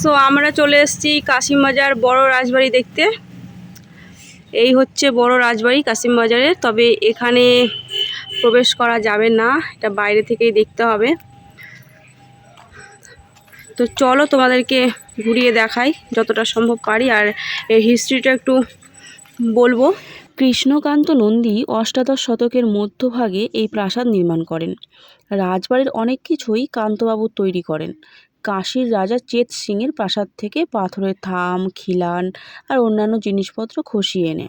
So আমরা চলে এসেছি কাশিমবাজার বড় রাজবাড়ি দেখতে। এই হচ্ছে বড় রাজবাড়ি কাশিমবাজারের, তবে এখানে প্রবেশ করা যাবে না, এটা বাইরে থেকেই দেখতে হবে। তো চলো তোমাদেরকে ঘুরিয়ে দেখাই যতটা সম্ভব পারি, আর এর হিস্ট্রিটা একটু বলব। কৃষ্ণকান্ত নন্দী অষ্টাদশ শতকের মধ্যভাগে এই প্রাসাদ নির্মাণ করেন। রাজবাড়ির অনেক কিছুই কান্তবাবু তৈরি করেন। কাশীর রাজা চেত সিংয়ের প্রাসাদ থেকে পাথরের থাম, খিলান আর অন্যান্য জিনিসপত্র খসিয়ে এনে।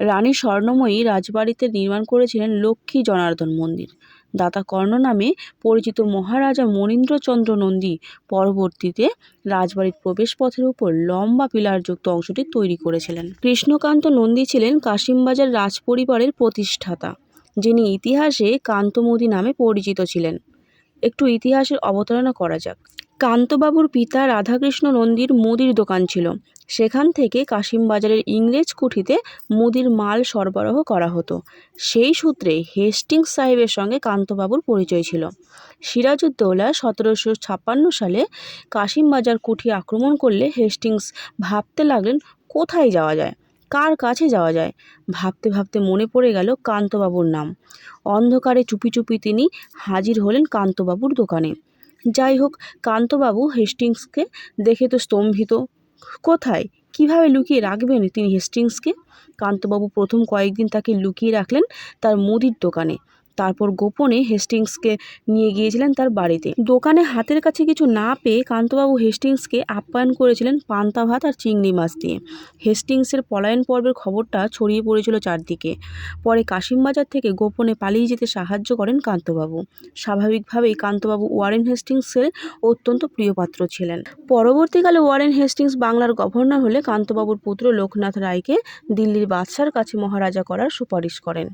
রানী স্বর্ণময়ী রাজবাড়িতে নির্মাণ করেছিলেন লক্ষ্মী জনার্দন মন্দির। দাতা কর্ণ নামে পরিচিত মহারাজা মনীন্দ্রচন্দ্র নন্দী পরবর্তীতে রাজবাড়ির প্রবেশপথের উপর লম্বা পিলারযুক্ত অংশটি তৈরি করেছিলেন। কৃষ্ণকান্ত নন্দী ছিলেন কাশিমবাজার রাজপরিবারের প্রতিষ্ঠাতা, যিনি ইতিহাসে কান্তমোদী নামে পরিচিত ছিলেন। একটু ইতিহাসের অবতারণা করা যাক। কান্তবাবুর পিতা রাধাকৃষ্ণ নন্দীর মুদির দোকান ছিল। সেখান থেকে কাশিমবাজারের ইংরেজ কুঠিতে মুদির মাল সরবরাহ করা হতো। সেই সূত্রে হেস্টিংস সাহেবের সঙ্গে কান্তবাবুর পরিচয় ছিল। সিরাজউদ্দৌলা সতেরোশো ছাপ্পান্ন সালে কাশিমবাজার কুঠি আক্রমণ করলে হেস্টিংস ভাবতে লাগলেন, কোথায় যাওয়া যায়? কার কাছে যাওয়া যায়? ভাবতে ভাবতে মনে পড়ে গেল কান্তবাবুর নাম। অন্ধকারে চুপি চুপি তিনি হাজির হলেন কান্তবাবুর দোকানে। যাই হোক কান্তবাবু হেস্টিংসকে দেখে তো স্তম্ভিত। কোথায়? কীভাবে লুকিয়ে রাখবেন তিনি হেস্টিংসকে? কান্তবাবু প্রথম কয়েকদিন তাকে লুকিয়ে রাখলেন তার মুদির দোকানে। তারপর গোপনে হেস্টিংসকে নিয়ে গিয়েছিলেন তার বাড়িতে। দোকানে হাতের কাছে কিছু না পেয়ে কান্তবাবু হেস্টিংসকে আপ্যায়ন করেছিলেন পান্তা ভাত আর চিংড়ি মাছ দিয়ে। হেস্টিংসের পলায়ন পর্বের খবরটা ছড়িয়ে পড়েছিল চারদিকে। পরে কাশিমবাজার থেকে গোপনে পালিয়ে যেতে সাহায্য করেন কান্তবাবু। স্বাভাবিকভাবেই কান্তবাবু ওয়ারেন হেস্টিংসের অত্যন্ত প্রিয়পাত্র ছিলেন। পরবর্তীকালে ওয়ারেন হেস্টিংস বাংলার গভর্নর হলে কান্তবাবুর পুত্র লোকনাথ রায়কে দিল্লির বাদশার কাছে মহারাজা করার সুপারিশ করেন।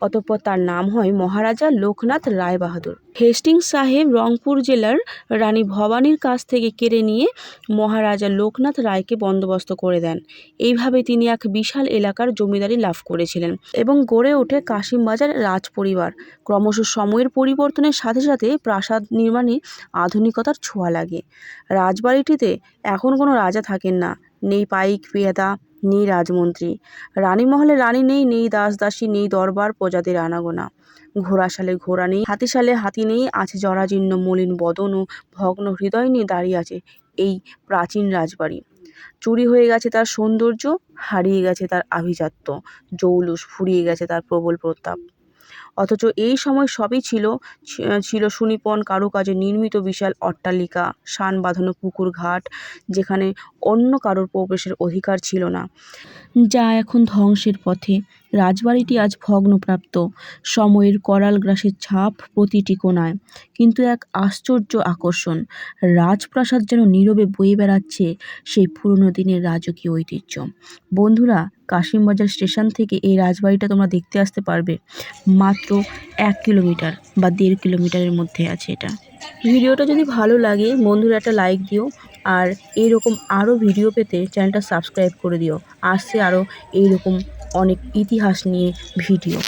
অতঃপর তার নাম হয় মহারাজা লোকনাথ রায় বাহাদুর হেস্টিংস সাহেব রংপুর জেলার রানী ভবানীর কাছ থেকে কেড়ে নিয়ে মহারাজা লোকনাথ রায়কে বন্দোবস্ত করে দেন। এইভাবে তিনি এক বিশাল এলাকার জমিদারি লাভ করেছিলেন এবং গড়ে ওঠে কাশিমবাজার রাজপরিবার। ক্রমশ সময়ের পরিবর্তনের সাথে সাথে প্রাসাদ নির্মাণে আধুনিকতার ছোঁয়া লাগে। রাজবাড়িটিতে এখন কোনো রাজা থাকেন না। নেই পাইক পেয়াদা নেই রাজমন্ত্রী। রানীমহলে রানী নেই নেই দাস দাসী, নেই দরবার প্রজাদের আনাগোনা। ঘোড়াশালে ঘোড়া নেই হাতিশালে হাতি নেই, আছে জরাজীর্ণ মলিন বদন ও ভগ্ন হৃদয় নিয়ে দাঁড়িয়ে আছে এই প্রাচীন রাজবাড়ি। চুরি হয়ে গেছে তার সৌন্দর্য, হারিয়ে গেছে তার আভিজাত্য, জৌলুস ফুরিয়ে গেছে তার প্রবল প্রতাপ। অথচ এই সময় সবই ছিল ছিল সুনিপন, কারুকাজে নির্মিত বিশাল অট্টালিকা, শান বাঁধানো পুকুর ঘাট, যেখানে অন্য কারোর প্রবেশের অধিকার ছিল না। যা এখন ধ্বংসের পথে। রাজবাড়িটি আজ ভগ্নপ্রাপ্ত। সময়ের করাল গ্রাসের ছাপ প্রতিটি কোণায়। কিন্তু এক আশ্চর্য আকর্ষণ, রাজপ্রাসাদ যেন নীরবে বয়ে বেড়াচ্ছে সেই পুরনো দিনের রাজকীয় ঐতিহ্য। বন্ধুরা কাশিমবাজার স্টেশন থেকে এই রাজবাড়িটা তোমরা দেখতে আসতে পারবে। মাত্র এক কিলোমিটার বা দেড় কিলোমিটারের মধ্যে আছে এটা। ভিডিওটা যদি ভালো লাগে, বন্ধুরা একটা লাইক দিও আর এইরকম আরও ভিডিও পেতে চ্যানেলটা সাবস্ক্রাইব করে দিও। আসছে আরও এইরকম অনেক ইতিহাস নিয়ে ভিডিও